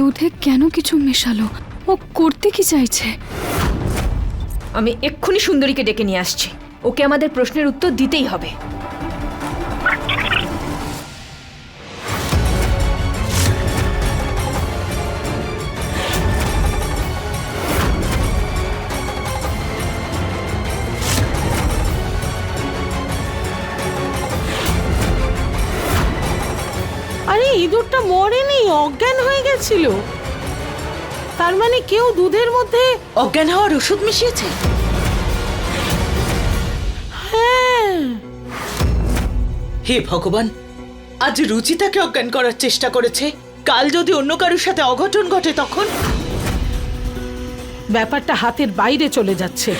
দুধে কেন কিছু মেশালো? ও করতে কি চাইছে? আমি এক্ষুনি সুন্দরীকে ডেকে নিয়ে আসছি। ওকে আমাদের প্রশ্নের উত্তর দিতেই হবে। গেছিল তার মানে কেউ দুধের মধ্যে অজ্ঞান হওয়ার ওষুধ মিশিয়েছে? হ্যাঁ। হে ভগবান আজ রুচিতাকে অজ্ঞান করার চেষ্টা করেছে। কাল যদি অন্য কারোর সাথে অঘটন ঘটে তখন? ব্যাপারটা হাতের বাইরে চলে যাচ্ছে।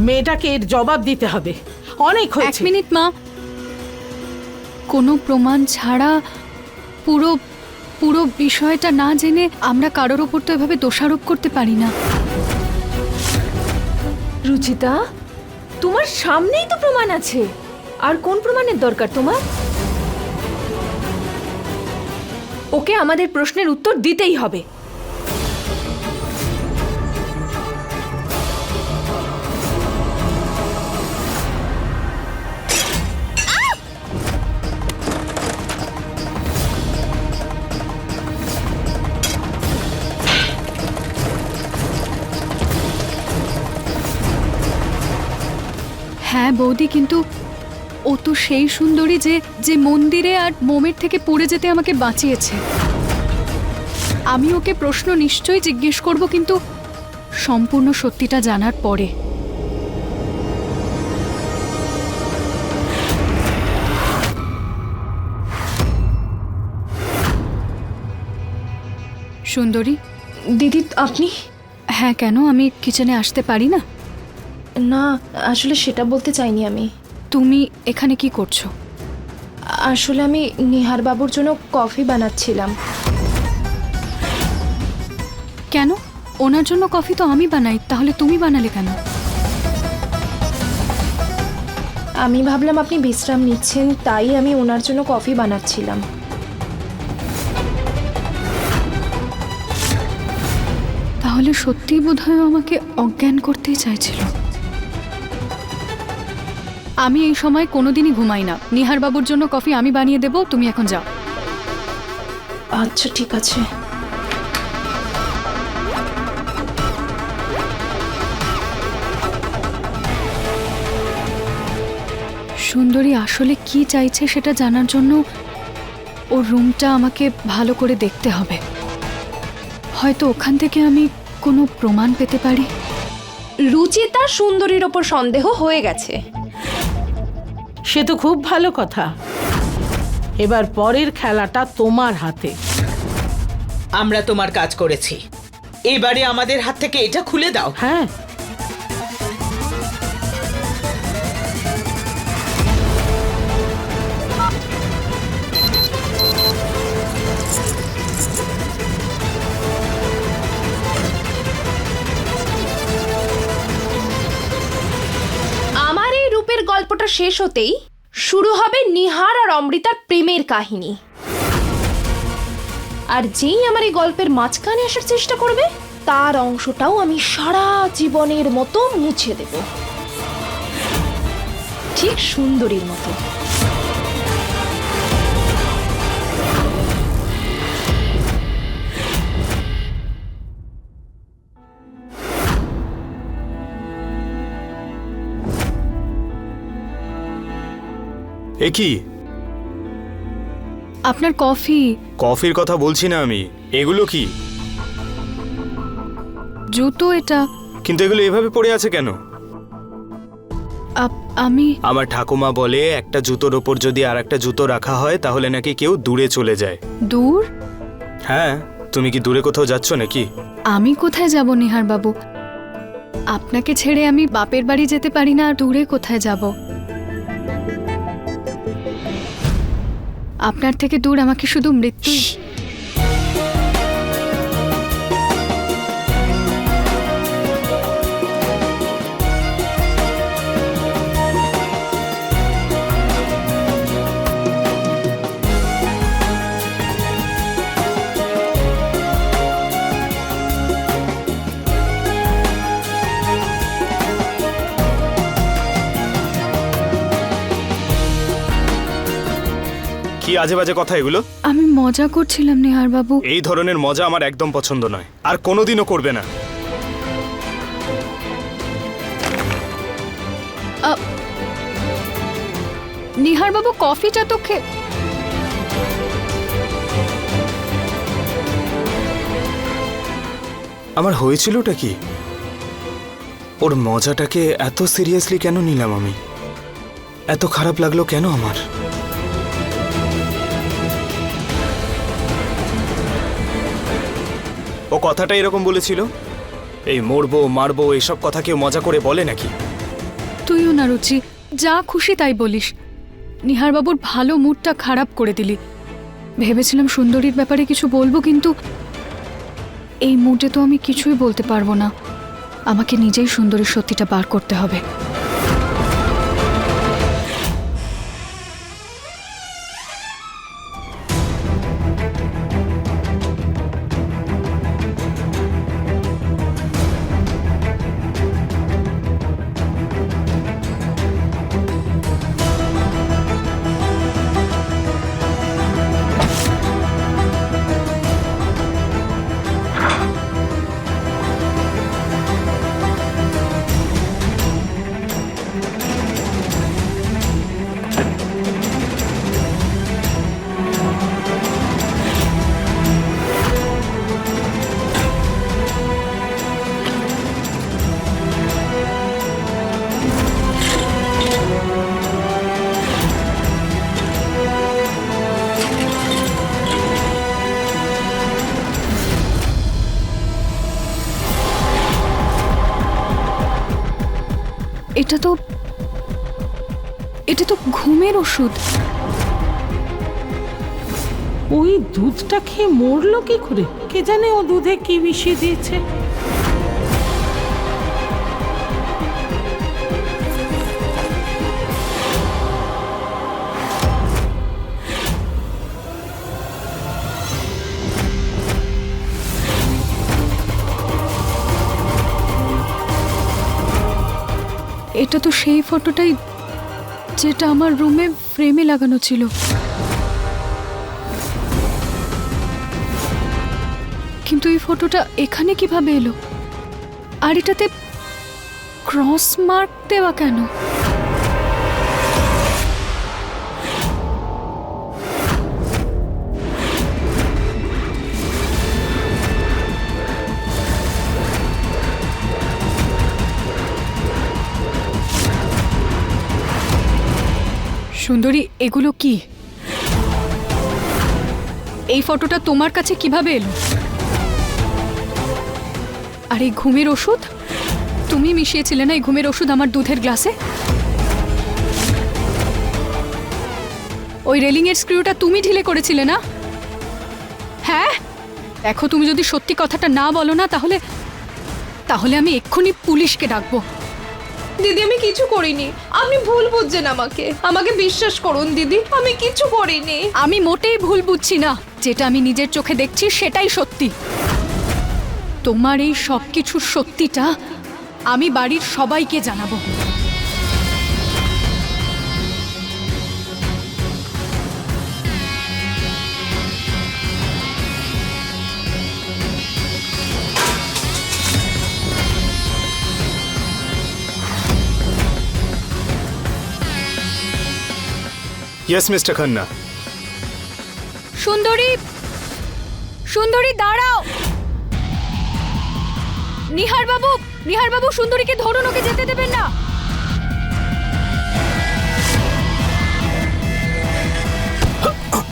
মেয়েটাকে এর জবাব দিতে হবে। অনেক এক হয়েছে মিনিট মা। কোনো প্রমাণ ছাড়া পুরো পুরো বিষয়টা না জেনে আমরা কারোর ওপর তো এভাবে দোষারোপ করতে পারি না। রুচিতা, তোমার সামনেই তো প্রমাণ আছে। আর কোন প্রমাণের দরকার তোমার? ওকে আমাদের প্রশ্নের উত্তর দিতেই হবে। বৌদি কিন্তু ও তো সেই সুন্দরী যে যে মন্দিরে আর মোমের থেকে পড়ে যেতে আমাকে বাঁচিয়েছে। আমি ওকে প্রশ্ন নিশ্চয়ই জিজ্ঞেস করব কিন্তু সম্পূর্ণ সত্যিটা জানার পরে। সুন্দরী? দিদি আপনি? হ্যাঁ কেন? আমি কিচেনে আসতে পারি না? না আসলে সেটা বলতে চাইনি আমি। তুমি এখানে কি করছ? আসলে আমি নিহার বাবুর জন্য কফি বানাচ্ছিলাম। কেন? ওনার জন্য কফি তো আমি বানাই তাহলে তুমি বানালে কেন? আমি ভাবলাম আপনি বিশ্রাম নিচ্ছেন তাই আমি ওনার জন্য কফি বানাচ্ছিলাম। তাহলে সত্যিই বোধহয় আমাকে অজ্ঞান করতেই চাইছিল। আমি এই সময় কোনোদিনই ঘুমাই না। নিহার বাবুর জন্য কফি আমি বানিয়ে দেবো তুমি এখন যাও। আচ্ছা ঠিক আছে। সুন্দরী আসলে কি চাইছে সেটা জানার জন্য ওর রুমটা আমাকে ভালো করে দেখতে হবে। হয়তো ওখান থেকে আমি কোনো প্রমাণ পেতে পারি। রুচিতা সুন্দরীর ওপর সন্দেহ হয়ে গেছে। সে তো খুব ভালো কথা। এবার পরের খেলাটা তোমার হাতে। আমরা তোমার কাজ করেছি। এবারে আমাদের হাত থেকে এটা খুলে দাও। হ্যাঁ। গল্পটা শেষ হতেই শুরু হবে নিহার আর অমৃতার প্রেমের কাহিনী। আর যেই আমার এই গল্পের মাঝখানে আসার চেষ্টা করবে, তার অংশটাও আমি সারা জীবনের মতো মুছে দেব। ঠিক সুন্দরীর মতো। এ কি? আপনার কফি। কফির কথা বলছি না আমি। এগুলো কি? জুতো এটা। কিন্তু এগুলো এভাবে পড়ে আছে কেন? আপ- আমি আমার ঠাকুমা বলে একটা জুতোর ওপর যদি আর একটা জুতো রাখা হয় তাহলে নাকি কেউ দূরে চলে যায়। দূর? হ্যাঁ তুমি কি দূরে কোথাও যাচ্ছ নাকি? আমি কোথায় যাব নিহার বাবু আপনাকে ছেড়ে আমি বাপের বাড়ি যেতে পারি না আর দূরে কোথায় যাব? আপনার থেকে দূর আমাকে শুধু মৃত্যু আজে বাজে কথা এগুলো? আমি মজা করছিলাম নিহার বাবু এই ধরনের মজা আমার একদম পছন্দ নয়। আর কোনোদিনও করবে না। নিহার বাবু কফিটা তো খে আমার হয়েছিলটা কি? ওর মজাটাকে এত সিরিয়াসলি কেন নিলাম আমি? এত খারাপ লাগল কেন আমার? ও কথাটা এরকম বলেছিল? এই মরবো, মারবো, এসব কথা কেউ মজা করে বলে নাকি? তুইও না রুচি যা খুশি তাই বলিস। নিহার বাবুর ভালো মুডটা খারাপ করে দিলি। ভেবেছিলাম সুন্দরীর ব্যাপারে কিছু বলব, কিন্তু এই মুডে তো আমি কিছুই বলতে পারব না। আমাকে নিজেই সুন্দরীর সত্যিটা বার করতে হবে। ঘুমের ওষুধ। ওই দুধটা খেয়ে মরলো কি করে? কে জানে ও দুধে কি মিশিয়ে দিয়েছে? এটা তো সেই ফটোটাই যেটা আমার রুমে ফ্রেমে লাগানো ছিল। কিন্তু এই ফটোটা এখানে কীভাবে এলো? আর এটাতে ক্রস মার্ক দেওয়া কেন? সুন্দরী, এগুলো কি? এই ফটোটা তোমার কাছে কীভাবে এলো? আর, এই ঘুমের ওষুধ? তুমি মিশিয়েছিলে না এই ঘুমের ওষুধ আমার দুধের গ্লাসে? ওই রেলিং এর স্ক্রুটা তুমি ঢিলে করেছিলে না? হ্যাঁ? দেখো, তুমি যদি সত্যি কথাটা না বলো না, তাহলে তাহলে আমি এক্ষুনি পুলিশকে ডাকবো। দিদি, আমি কিছু করিনি। আপনি ভুল বুঝছেন আমাকে। আমাকে বিশ্বাস করুন দিদি, আমি কিছু করিনি। আমি মোটেই ভুল বুঝছি না। যেটা আমি নিজের চোখে দেখছি, সেটাই সত্যি। তোমার এই সব কিছুর সত্যিটা আমি বাড়ির সবাইকে জানাব। ইয়েস মিস্টার খান্না সুন্দরী সুন্দরী, দাঁড়াও। নিহার বাবু নিহার বাবু, সুন্দরীকে ধরুন, ওকে যেতে দেবেন না।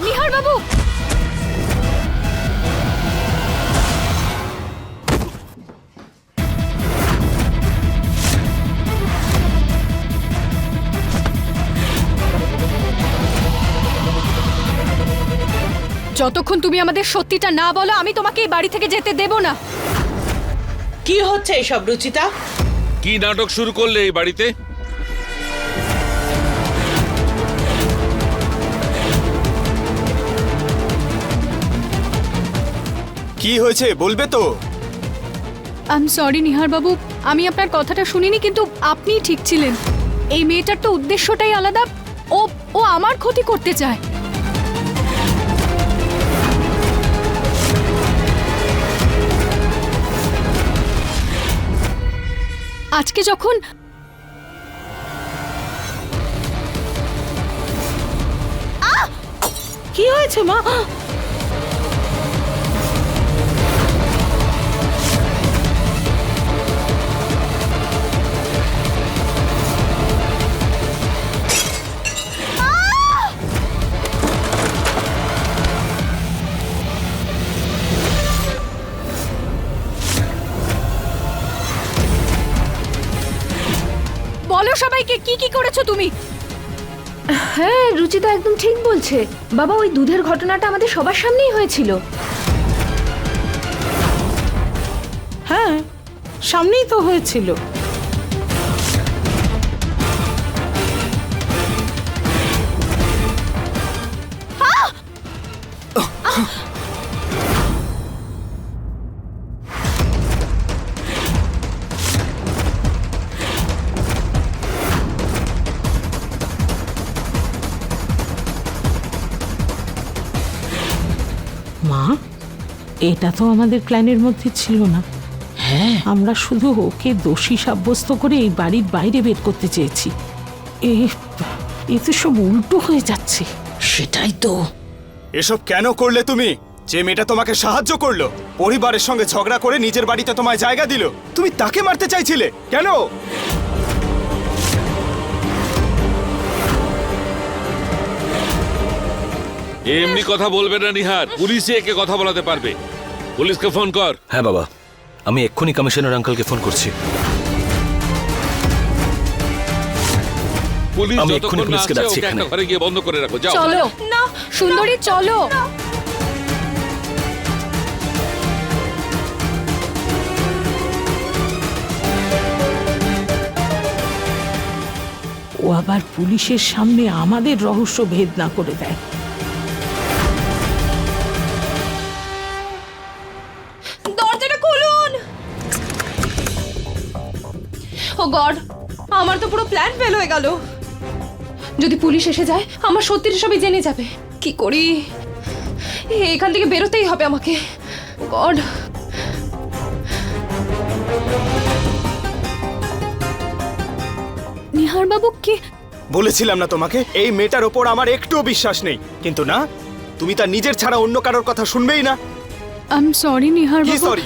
নিহার বাবু যতক্ষণ তুমি আমাদের সত্যিটা না বলো আমি তোমাকে এই বাড়ি থেকে যেতে দেব না। কি হচ্ছে এইসব রুচিতা? কি নাটক শুরু করলে এই বাড়িতে? কি হয়েছে বলবে তো? আই এম সরি নিহার বাবু আমি আপনার কথাটা শুনিনি কিন্তু আপনিই ঠিক ছিলেন। এই মেয়েটার তো উদ্দেশ্যটাই আলাদা ও ও আমার ক্ষতি করতে চায়। আজকে যখন কি হয়েছে মা? সবাইকে কি কি করেছ তুমি? হ্যাঁ রুচিতা একদম ঠিক বলছে। বাবা ওই দুধের ঘটনাটা আমাদের সবার সামনেই হয়েছিল। হ্যাঁ সামনেই তো হয়েছিল। এটা তো আমাদের প্ল্যানের মধ্যে ছিল না। হ্যাঁ। আমরা শুধু ওকে দোষী সাব্যস্ত করে এই বাড়ির বাইরে বের করতে চেয়েছি। এ এ তো সব উল্টো হয়ে যাচ্ছে। সেটাই তো। এসব কেন করলে তুমি? যে মেয়েটা তোমাকে সাহায্য করল পরিবারের সঙ্গে ঝগড়া করে নিজের বাড়িতে তোমায় জায়গা দিল তুমি তাকে মারতে চাইছিলে? কেন? এমনি কথা বলবে না নিহার। পুলিশে একে কথা বলাতে পারবে। পুলিশকে ফোন কর। হ্যাঁ বাবা। আমি এক্ষুনি কমিশনার আঙ্কেলকে ফোন করছি। পুলিশ আমি যতক্ষণ না পুলিশকে আসছে ডাকছি ওকে একটা এখানে। ঘরে গিয়ে বন্ধ করে রাখো। যাও। চলো। না সুন্দরী চলো। ও আবার পুলিশের সামনে আমাদের রহস্য ভেদ না করে দেয়। গড আমার তো পুরো প্ল্যান ফেল হয়ে গেল। যদি পুলিশ এসে যায় আমার সত্যিটা সবই জেনে যাবে। কি করি? এখান থেকে বেরোতেই হবে আমাকে। গড। নিহার বাবু কি? বলেছিলাম না তোমাকে এই মেয়েটার ওপর আমার একটুও বিশ্বাস নেই। কিন্তু না তুমি তার নিজের ছাড়া অন্য কারোর কথা শুনবেই না। I am sorry Nihar Babu sorry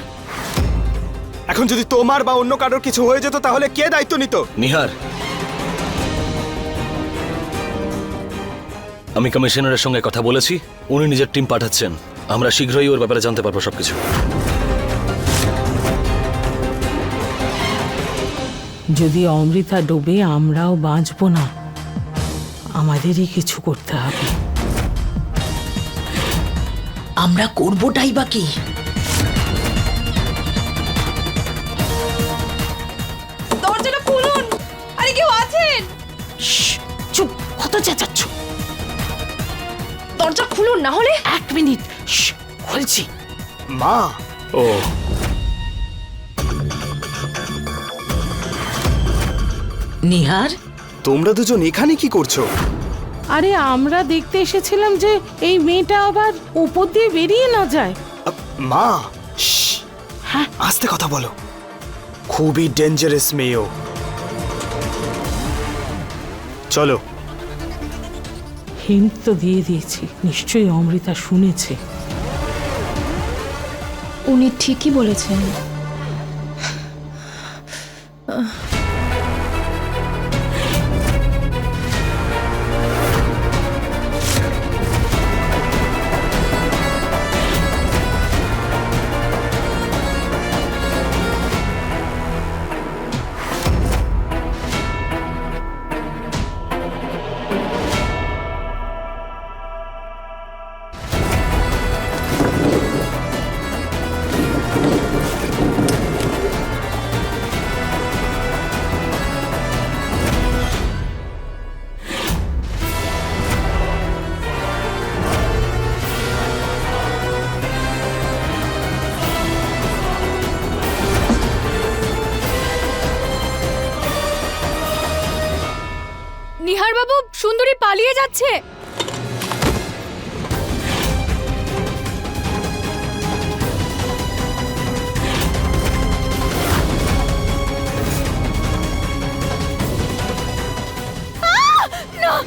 এখন যদি তোমার বা অন্য কারোর কিছু হয়ে যেত তাহলে কে দায়িত্ব নিত? নিহার। আমি কমিশনারের সঙ্গে কথা বলেছি উনি নিজের টিম পাঠাচ্ছেন। আমরা শীঘ্রই ওর ব্যাপারে জানতে পারব সবকিছু। যদি অমৃতা ডোবে আমরাও বাঁচবো না। আমাদেরই কিছু করতে হবে। আমরা করবোটাই বা কি? চুপ কত চেঁচাচ্ছ? দরজা খুলুন না হলে এক মিনিট। খুলছি। মা। ও। নিহার? তোমরা দুজন এখানে কি করছ? আরে আমরা দেখতে এসেছিলাম যে এই মেয়েটা আবার উপর দিয়ে বেরিয়ে না যায়। মা হ্যাঁ। আস্তে কথা বলো। খুবই ডেঞ্জারাস মেয়েও চলো। হিন্ট তো দিয়ে দিয়েছি নিশ্চয়ই অমৃতা শুনেছে। উনি ঠিকই বলেছেন। সুন্দরী পালিয়ে যাচ্ছে।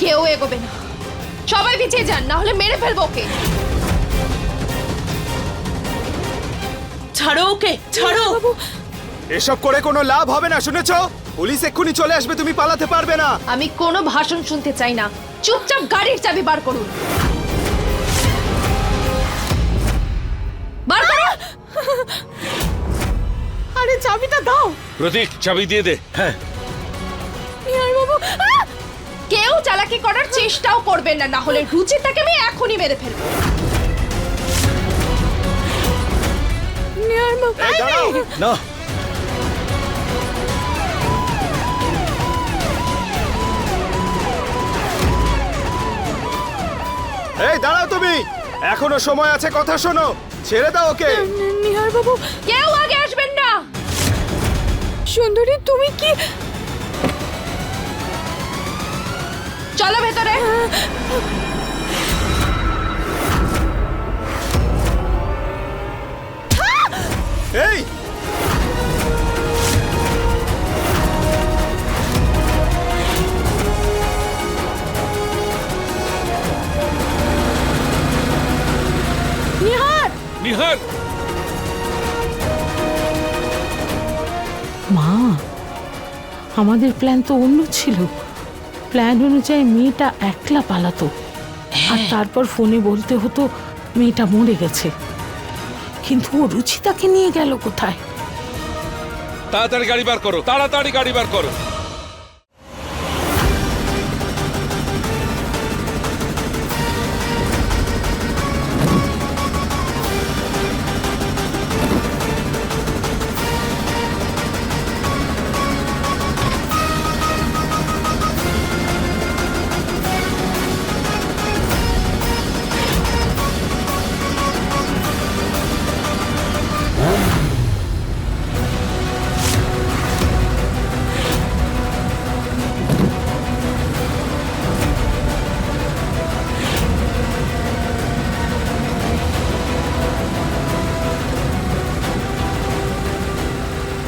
কেউ এগোবে না। সবাই পিছিয়ে যান না হলে মেরে ফেলব ওকে। ছাড়ো ওকে ছাড়ো। এসব করে কোনো লাভ হবে না শুনেছো? পুলিশ এক্ষুনি চলে আসবে তুমি পালাতে পারবে না। আমি কোনো ভাষণ শুনতে চাই না। চুপচাপ গাড়ির চাবি বার করুন। বার করো! আরে চাবিটা দাও। প্রতীক চাবি দিয়ে দে। হ্যাঁ। কেউ চালাকি করার চেষ্টাও করবেন না না হলে রুচিতাকে আমি এখনই মেরে ফেলব। না। এই, দাঁড়াও তুমি। এখনও সময় আছে, কথা শোনো। ছেড়ে দাও ওকে। নিহার বাবু, কেউ আগে আসবেন না। সুন্দরী, তুমি কি চলো ভেতরে। নিহার মা আমাদের প্ল্যান তো অন্য ছিল। প্ল্যান অনুযায়ী মেয়েটা একলা পালাতো। আর তারপর ফোনে বলতে হতো মেয়েটা মরে গেছে। কিন্তু ও রুচিতাকে নিয়ে গেল কোথায়? তাড়াতাড়ি গাড়ি বার করো তাড়াতাড়ি গাড়ি বার করো।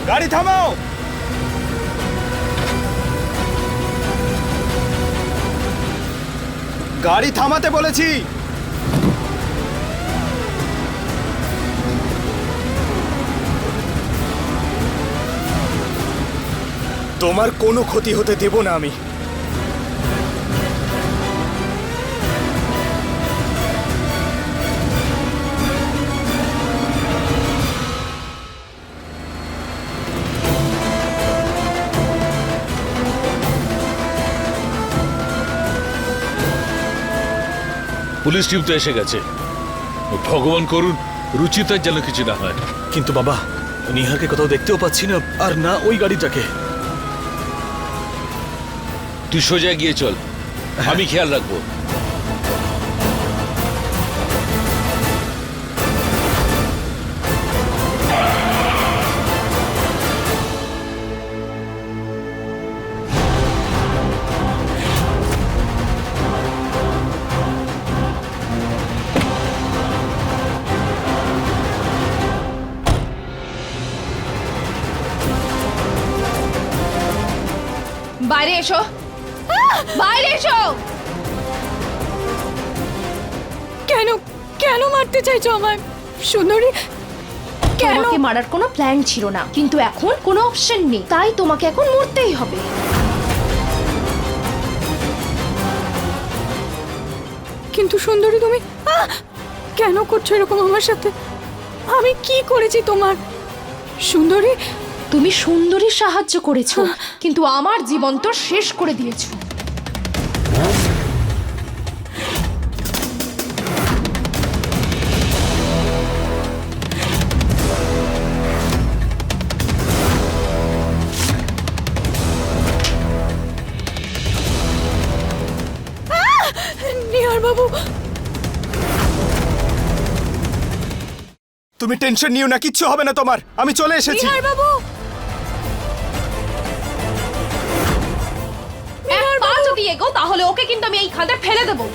গাড়ি থামাও। গাড়ি থামাতে বলেছি। তোমার কোনো ক্ষতি হতে দেব না আমি। পুলিশ টিম তো এসে গেছে। ভগবান করুন রুচিতার যেন কিছু না হয়। কিন্তু বাবা নিহাকে কোথাও দেখতেও পাচ্ছি না আর না ওই গাড়িটাকে। তুই সোজা গিয়ে চল। আমি খেয়াল রাখব। কেন মারতে চাইছো আমায়? সুন্দরী কেন? তোমাকে মারার কোনো প্ল্যান ছিল না কিন্তু এখন কোনো অপশন নেই তাই তোমাকে এখন মরতেই হবে। কিন্তু সুন্দরী তুমি! কেন করছ এরকম আমার সাথে? আমি কি করেছি তোমার? সুন্দরী? তুমি সুন্দরী সাহায্য করেছ কিন্তু আমার জীবন তো শেষ করে দিয়েছ। বাবু। তুমি টেনশন নিও না কিচ্ছু হবে না তোমার। আমি চলে এসেছি। নিহার বাবু। এক পা যদি এগো তাহলে ওকে কিন্তু আমি এই খাদে ফেলে দেবো।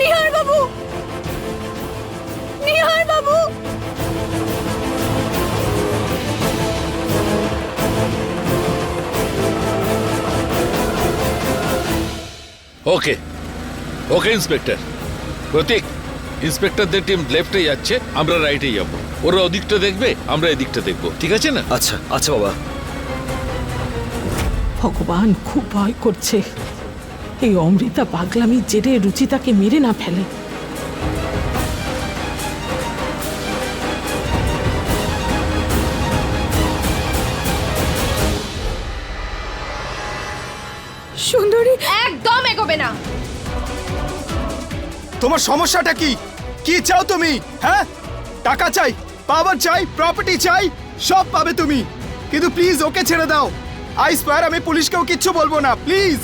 নিহার বাবু। নিহার বাবু। ওকে ওকে ইন্সপেক্টর প্রতীক ইন্সপেক্টরদের টিম লেফটে যাচ্ছে আমরা রাইটে যাব। ওরা ওদিকটা দেখবে আমরা এদিকটা দেখব। ঠিক আছে না? আচ্ছা আচ্ছা বাবা। ভগবান খুব ভয় করছে। এই অমৃতা পাগলামি জেরে রুচিতাকে মেরে না ফেলে। এগোবে না। তোমার সমস্যাটা কি? কি চাও তুমি হ্যাঁ? টাকা চাই পাওয়ার চাই প্রপার্টি চাই সব পাবে তুমি। কিন্তু প্লিজ ওকে ছেড়ে দাও। আই স্কোয়ার আমি পুলিশকেও কিচ্ছু বলব না প্লিজ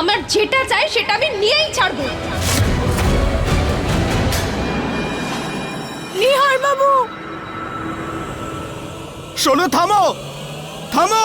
আমার যেটা চাই সেটা আমি নিয়েই ছাড়বো। নিহার বাবু! শোনো থামো! থামো!